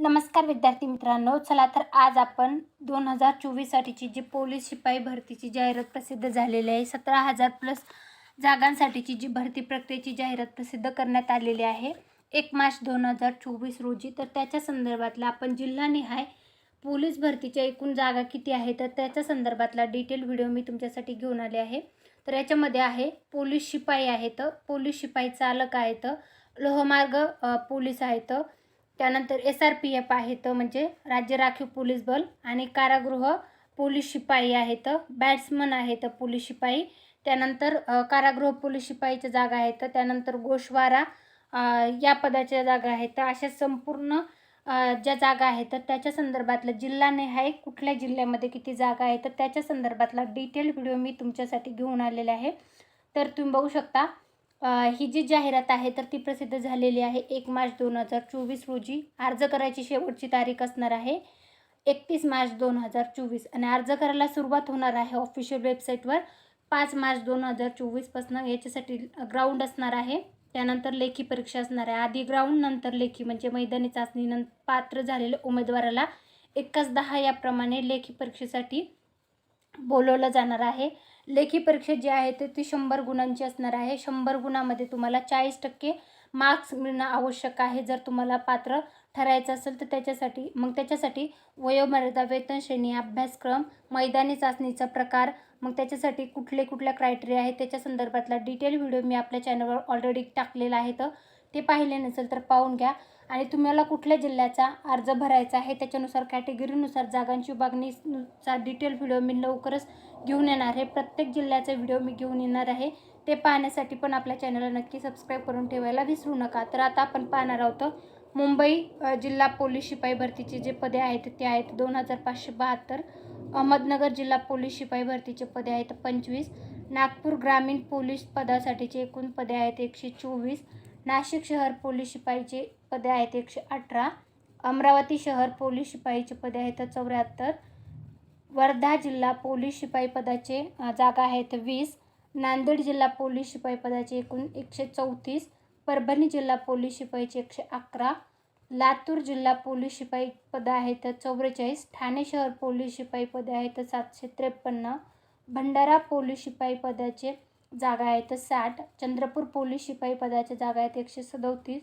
नमस्कार विद्यार्थी मित्रांनो चला तर आज आपण दोन हजार चोवीससाठीची जी पोलीस शिपाई भरतीची जाहिरात प्रसिद्ध झालेली आहे सतरा हजार प्लस जागांसाठीची जी भरती प्रक्रियेची जाहिरात प्रसिद्ध करण्यात आलेली आहे एक मार्च दोन हजार चोवीस रोजी. तर त्याच्या संदर्भातला आपण जिल्हानिहाय पोलीस भरतीच्या एकूण जागा किती आहे तर त्याच्या संदर्भातला डिटेल व्हिडिओ मी तुमच्यासाठी घेऊन आले आहे. तर याच्यामध्ये आहे पोलीस शिपाई आहेत पोलीस शिपाई चालक आहेत लोहमार्ग पोलीस आहेत त्यानंतर एस आर पी एफ आहेत म्हणजे राज्य राखीव पोलीस बल आणि कारागृह पोलीस शिपाई आहेत बॅट्समन आहेत पोलीस शिपाई. त्यानंतर कारागृह पोलीस शिपाईच्या जागा आहेत त्यानंतर गोशवारा या पदाच्या जागा आहेत अशा संपूर्ण ज्या जागा आहेत त्याच्या संदर्भातलं जिल्हानिहाय कुठल्या जिल्ह्यामध्ये किती जागा आहेत तर त्याच्या संदर्भातला डिटेल व्हिडिओ मी तुमच्यासाठी घेऊन आलेला आहे. तर तुम्ही बघू शकता ही जी जाहिरात आहे तर ती प्रसिद्ध झालेली आहे एक मार्च दोन हजार चोवीस रोजी. अर्ज करायची शेवटची तारीख असणार आहे एकतीस मार्च दोन हजार चोवीस. आणि अर्ज करायला सुरुवात होणार आहे ऑफिशियल वेबसाईटवर पाच मार्च दोन हजार चोवीसपासून याच्यासाठी ग्राउंड असणार आहे. त्यानंतर लेखी परीक्षा असणार आहे. आधी ग्राउंड नंतर लेखी. म्हणजे मैदानी चाचणी पात्र झालेल्या उमेदवाराला एकाच दहा याप्रमाणे लेखी परीक्षेसाठी बोलवलं जाणार आहे. लेखी परीक्षा जी आहे ते ती शंभर गुणांची असणार आहे. शंभर गुणामध्ये तुम्हाला चाळीस टक्के मार्क्स मिळणं आवश्यक आहे. जर तुम्हाला पात्र ठरायचं असेल तर त्याच्यासाठी मग त्याच्यासाठी वयोमर्यादा वेतन श्रेणी अभ्यासक्रम मैदानी चाचणीचा प्रकार मग त्याच्यासाठी कुठले कुठल्या क्रायटेरिया आहेत त्याच्या संदर्भातला डिटेल व्हिडिओ मी आपल्या चॅनलवर ऑलरेडी टाकलेला आहे. तर ते पाहिले नसेल तर पाहून घ्या. आणि तुम्हाला कुठल्या जिल्ह्याचा अर्ज भरायचा आहे त्याच्यानुसार कॅटेगरीनुसार जागांची विभागणीचा डिटेल व्हिडिओ मी लवकरच घेऊन येणार आहे. प्रत्येक जिल्ह्याचा व्हिडिओ मी घेऊन येणार आहे. ते पाहण्यासाठी पण आपल्या चॅनलला नक्की सबस्क्राईब करून ठेवायला विसरू नका. तर आता आपण पाहणार आहोत मुंबई जिल्हा पोलीस शिपाई भरतीचे जे पदे आहेत ते आहेत दोन हजार पाचशे बहात्तर. अहमदनगर जिल्हा पोलीस शिपाई भरतीचे पदे आहेत पंचवीस. नागपूर ग्रामीण पोलीस पदासाठीचे एकूण पदे आहेत एकशे चोवीस. नाशिक शहर पोलीस शिपाईचे पदे आहेत एकशे अठरा. अमरावती शहर पोलीस शिपाईचे पदे आहेत चौऱ्याहत्तर. वर्धा जिल्हा पोलीस शिपाई पदाचे जागा आहेत वीस. नांदेड जिल्हा पोलीस शिपाई पदाचे एकूण एकशे चौतीस. परभणी जिल्हा पोलीस शिपाईचे एकशे अकरा. लातूर जिल्हा पोलीस शिपाई पदं आहेत चौवेचाळीस. ठाणे शहर पोलीस शिपाई पदे आहेत सातशे त्रेपन्न. भंडारा पोलीस शिपाई पदाचे जागा आहेत साठ. चंद्रपूर पोलीस शिपाई पदाच्या जागा आहेत एकशे सदोतीस.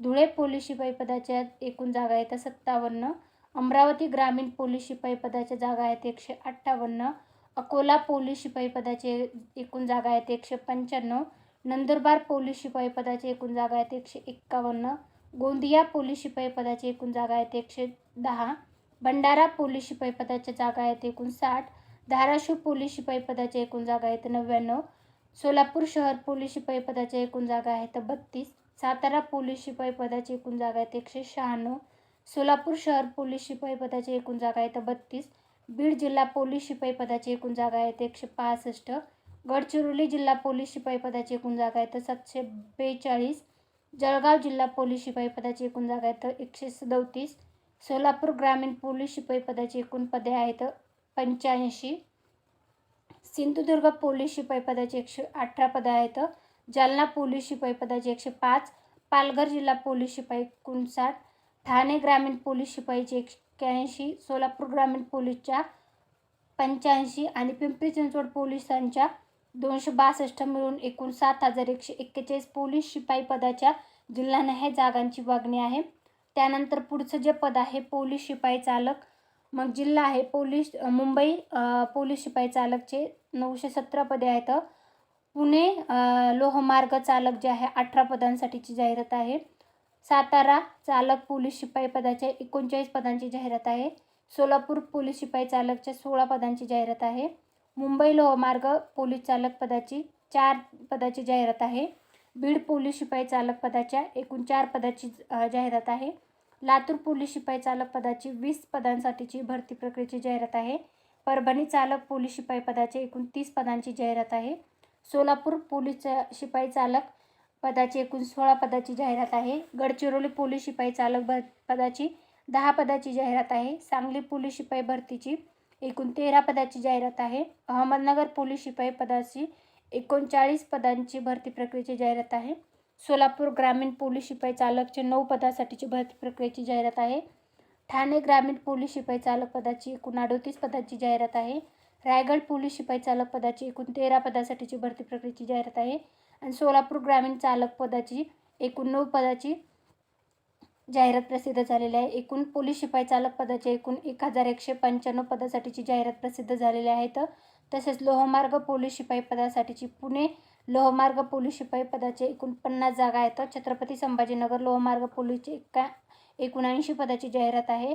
धुळे पोलीस शिपाई पदाच्या एकूण जागा आहेत सत्तावन्न. अमरावती ग्रामीण पोलीस शिपाई पदाच्या जागा आहेत एकशे अठ्ठावन्न. अकोला पोलीस शिपाई पदाचे एकूण जागा आहेत एकशे पंच्याण्णव. नंदुरबार पोलीस शिपाई पदाचे एकूण जागा आहेत एकशे एक्कावन्न. गोंदिया पोलीस शिपाई पदाचे एकूण जागा आहेत एकशे दहा. भंडारा पोलीस शिपाई पदाच्या जागा आहेत एकूण साठ. धाराशिव पोलीस शिपाई पदाच्या एकूण जागा आहेत नव्याण्णव. सोलापूर शहर पोलीस शिपाई पदाच्या एकूण जागा आहेत बत्तीस. सातारा पोलीस शिपाई पदाची एकूण जागा आहेत एकशे शहाण्णव. सोलापूर शहर पोलीस शिपाई पदाची एकूण जागा आहेत बत्तीस. बीड जिल्हा पोलीस शिपाई पदाची एकूण जागा आहेत एकशे पासष्ट. गडचिरोली जिल्हा पोलीस शिपाई पदाची एकूण जागा आहेत सातशे बेचाळीस. जळगाव जिल्हा पोलीस शिपाई पदाची एकूण जागा आहेत एकशे सदोतीस. सोलापूर ग्रामीण पोलीस शिपाई पदाची एकूण पदे आहेत पंच्याऐंशी. सिंधुदुर्ग पोलीस शिपाईपदाची एकशे अठरा पदं आहेत. जालना पोलीस शिपाईपदाची एकशे पाच पालघर जिल्हा पोलीस शिपाई एकोणसाठ ठाणे ग्रामीण पोलीस शिपाईचे एक्क्याऐंशी सोलापूर ग्रामीण पोलीसच्या पंच्याऐंशी आणि पिंपरी चिंचवड पोलिसांच्या दोनशे बासष्ट मिळून एकूण सात हजार एकशे एक्केचाळीस पोलीस शिपाई पदाच्या ह्या जागांची मागणी आहे. त्यानंतर पुढचं जे पद आहे पोलीस शिपाई चालक मग जिल्हा आहे पोलीस मुंबई पोलीस शिपाई चालकचे नऊशे सतरा पदे आहेत. पुणे लोहमार्ग चालक जे आहे अठरा पदांसाठीची जाहिरात आहे. सातारा चालक पोलीस शिपाई पदाच्या एकोणचाळीस पदांची जाहिरात आहे. सोलापूर पोलीस शिपाई चालकच्या सोळा पदांची जाहिरात आहे. मुंबई लोहमार्ग पोलीस चालक पदाची चार पदाची जाहिरात आहे. बीड पोलीस शिपाई चालक पदाच्या एकूण चार पदाची जाहिरात आहे. लातूर पोलीस शिपाई चालक पदाची वीस पदांसाठीची भरती प्रक्रियेची जाहिरात आहे. परभणी चालक पोलीस शिपाई पदाचे एकूण तीस पदांची जाहिरात आहे. सोलापूर पोलीस शिपाई चालक पदाची एकूण सोळा पदाची जाहिरात आहे. गडचिरोली पोलीस शिपाई चालक भर पदाची दहा पदाची जाहिरात आहे. सांगली पोलीस शिपाई भरतीची एकूण तेरा पदाची जाहिरात आहे. अहमदनगर पोलीस शिपाई पदाची एकोणचाळीस पदांची भरती प्रक्रियेची जाहिरात आहे. सोलापूर ग्रामीण पोलीस शिपाई चालकचे नऊ पदासाठीची भरती प्रक्रियेची जाहिरात आहे. ठाणे ग्रामीण पोलीस शिपाई चालक पदाची एकूण अडोतीस पदाची जाहिरात आहे. रायगड पोलीस शिपाई चालक पदाची एकूण तेरा पदासाठीची भरती प्रक्रियेची जाहिरात आहे. आणि सोलापूर ग्रामीण चालक पदाची एकूण नऊ पदाची जाहिरात प्रसिद्ध झालेली आहे. एकूण पोलीस शिपाई चालक पदाच्या एकूण एक हजार एकशे पंच्याण्णव पदासाठीची जाहिरात प्रसिद्ध झालेली आहेत. तसेच लोहमार्ग पोलीस शिपाई पदासाठीची पुणे लोहमार्ग पोलीस शिपाई पदाचे एकूण पन्नास जागा आहेत. छत्रपती संभाजीनगर लोहमार्ग पोलीसची एका एकोणऐंशी पदाची जाहिरात आहे.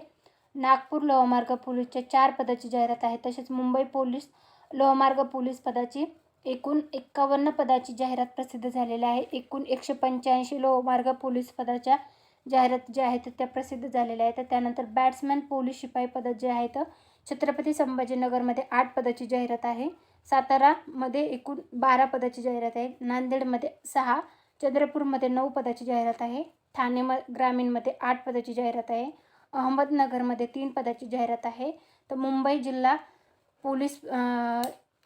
नागपूर लोहमार्ग पोलीसच्या चार पदाची जाहिरात आहे. तसेच मुंबई पोलीस लोहमार्ग पोलीस पदाची एकूण एक्कावन्न पदाची जाहिरात प्रसिद्ध झालेली आहे. एकूण एकशे पंच्याऐंशी लोहमार्ग पोलीस पदाच्या जाहिरात ज्या आहेत त्या प्रसिद्ध झालेल्या आहेत. त्यानंतर बॅट्समॅन पोलीस शिपाई पद जे आहेत छत्रपती संभाजीनगरमध्ये आठ पदाची जाहिरात आहे. सातारामध्ये एकूण बारा पदाची जाहिरात आहे. नांदेडमध्ये सहा चंद्रपूरमध्ये नऊ पदाची जाहिरात आहे. ठाणे म ग्रामीणमध्ये आठ पदाची जाहिरात आहे. अहमदनगरमध्ये तीन पदाची जाहिरात आहे. तर मुंबई जिल्हा पोलीस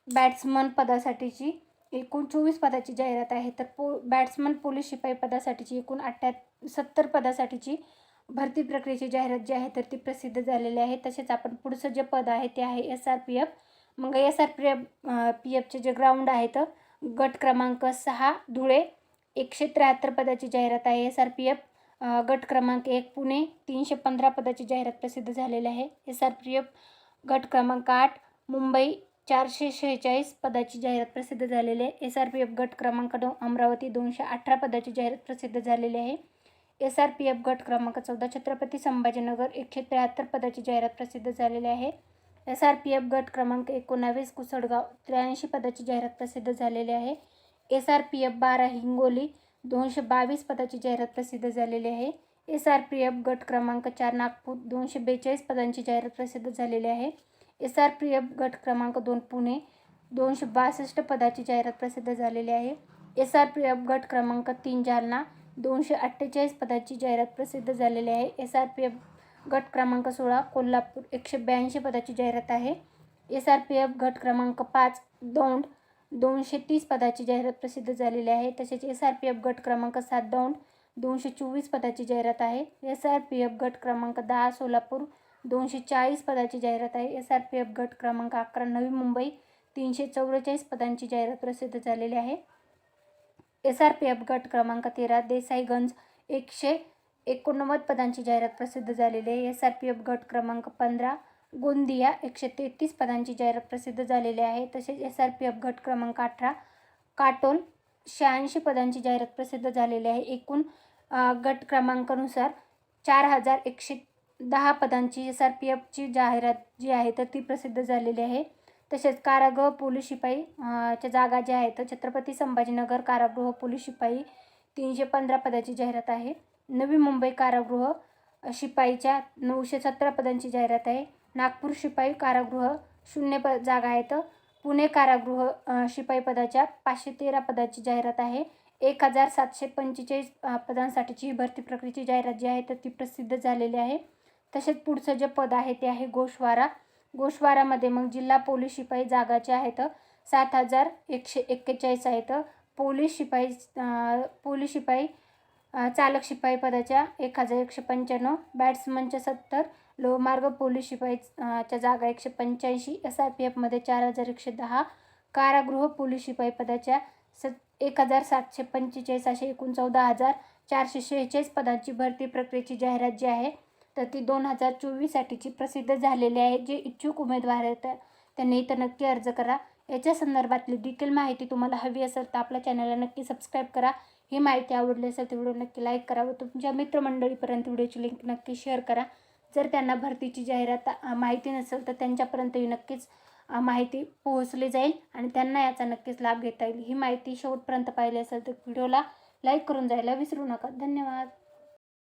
बॅट्समन पदासाठीची एकूण चोवीस पदाची जाहिरात आहे. तर पो बॅट्समन पोलीस शिपाई पदासाठीची एकूण अठ्ठ्या सत्तर पदासाठीची भरती प्रक्रियेची जाहिरात जी आहे तर ती प्रसिद्ध झालेली आहे. तसेच आपण पुढचं जे पद आहे ते आहे एस आर पी एफ मग S R P F P एफचे जे ग्राउंड आहेत गट क्रमांक सहा धुळे एकशे त्र्याहत्तर पदाची जाहिरात आहे एस आर पी एफ गट क्रमांक एक पुणे तीनशे पंधरा पदाची जाहिरात प्रसिद्ध झालेली आहे एस आर पी एफ गट क्रमांक आठ मुंबई चारशे शेहेचाळीस पदाची जाहिरात प्रसिद्ध झालेली आहे एस आर पी एफ गट क्रमांक दोन अमरावती दोनशे अठरा पदाची जाहिरात प्रसिद्ध झालेली आहे एस आर पी एफ गट क्रमांक चौदा छत्रपती संभाजीनगर एकशे त्र्याहत्तर पदाची जाहिरात प्रसिद्ध झालेली आहे. एस आर पी एफ गट क्रमांक एकोणावीस कुसडगाव त्र्याऐंशी पदाची जाहिरात प्रसिद्ध झालेली आहे. एस आर पी एफ बारा हिंगोली दोनशे बावीस पदाची जाहिरात प्रसिद्ध झालेली आहे. एस आर पी एफ गट क्रमांक चार नागपूर दोनशे बेचाळीस पदांची जाहिरात प्रसिद्ध झालेली आहे. एस आर पी एफ गट क्रमांक दोन पुणे दोनशे बासष्ट पदाची जाहिरात प्रसिद्ध झालेली आहे. एस आर पी एफ गट क्रमांक तीन जालना दोनशे अठ्ठेचाळीस पदाची जाहिरात प्रसिद्ध झालेली आहे. एस आर पी एफ गट क्रमांक सोळा कोल्हापूर एकशे ब्याऐंशी पदाची जाहिरात आहे. एस आर पी एफ गट क्रमांक पाच दौंड दोनशे तीस पदाची जाहिरात प्रसिद्ध झालेली आहे. तसेच एस आर पी एफ गट क्रमांक सात दौंड दोनशे चोवीस पदाची जाहिरात आहे. एस आर पी एफ गट क्रमांक दहा सोलापूर दोनशे चाळीस पदाची जाहिरात आहे. एस आर पी एफ गट क्रमांक अकरा नवी मुंबई तीनशे चौवेचाळीस पदांची जाहिरात प्रसिद्ध झालेली आहे. एस आर पी एफ गट क्रमांक तेरा देसाईगंज एकशे एकोणनव्वद पदांची जाहिरात प्रसिद्ध झालेली आहे. एस आर पी एफ गट क्रमांक पंधरा गोंदिया एकशे तेहतीस पदांची जाहिरात प्रसिद्ध झालेली आहे. तसेच एस आर पी एफ गट क्रमांक अठरा काटोल शहाऐंशी पदांची जाहिरात प्रसिद्ध झालेली आहे. एकूण गट क्रमांकानुसार चार हजार एकशे दहा पदांची एस आर पी एफची जाहिरात जी आहे तर ती प्रसिद्ध झालेली आहे. तसेच कारागृह पोलीस शिपाई च्या जागा ज्या आहेत छत्रपती संभाजीनगर कारागृह पोलीस शिपाई तीनशे पंधरा पदाची जाहिरात आहे. नवी मुंबई कारागृह शिपाईच्या नऊशे सतरा पदांची जाहिरात आहे. नागपूर शिपाई कारागृह शून्य प जागा आहेत. पुणे कारागृह शिपाई पदाच्या पाचशे तेरा पदाची जाहिरात आहे. एक हजार सातशे पंचेचाळीस पदांसाठीची ही भरती प्रक्रियेची जाहिरात जी आहे तर ती प्रसिद्ध झालेली आहे. तसेच पुढचं जे पद आहे ते आहे गोशवारा गोशवारामध्ये मग जिल्हा पोलीस शिपाई जागाचे आहेत सात हजार एकशे एक्केचाळीस आहेत. पोलीस शिपाई पोलीस शिपाई चालक शिपाई पदाच्या एक हजार एकशे पंच्याण्णव बॅट्समनच्या सत्तर लोहमार्ग पोलीस शिपाई च्या जागा एकशे पंच्याऐंशी एस आय पी एफमध्ये चार हजार एकशे दहा कारागृह पोलीस शिपाई पदाच्या स एक हजार सातशे पंचेचाळीस असे एकूण चौदा हजार चारशे शेहेचाळीस पदांची भरती प्रक्रियेची जाहिरात जी आहे तर ती दोन हजार चोवीससाठीची प्रसिद्ध झालेली आहे. जे इच्छुक उमेदवार आहेत त्यांनी इथं नक्की अर्ज करा. याच्या संदर्भातली डिटेल माहिती तुम्हाला हवी असेल तर आपल्या चॅनलला नक्की सबस्क्राईब करा. ही माहिती आवडली असेल तर व्हिडिओ नक्की लाईक करा व तुमच्या मित्रमंडळीपर्यंत व्हिडिओची लिंक नक्की शेअर करा. जर त्यांना भरतीची जाहिरात माहिती नसेल तर त्यांच्यापर्यंतही नक्कीच माहिती पोहोचली जाईल आणि त्यांना याचा नक्कीच लाभ घेता येईल. ही माहिती शेवटपर्यंत पाहिली असेल तर व्हिडिओला लाईक करून जायला विसरू नका. धन्यवाद.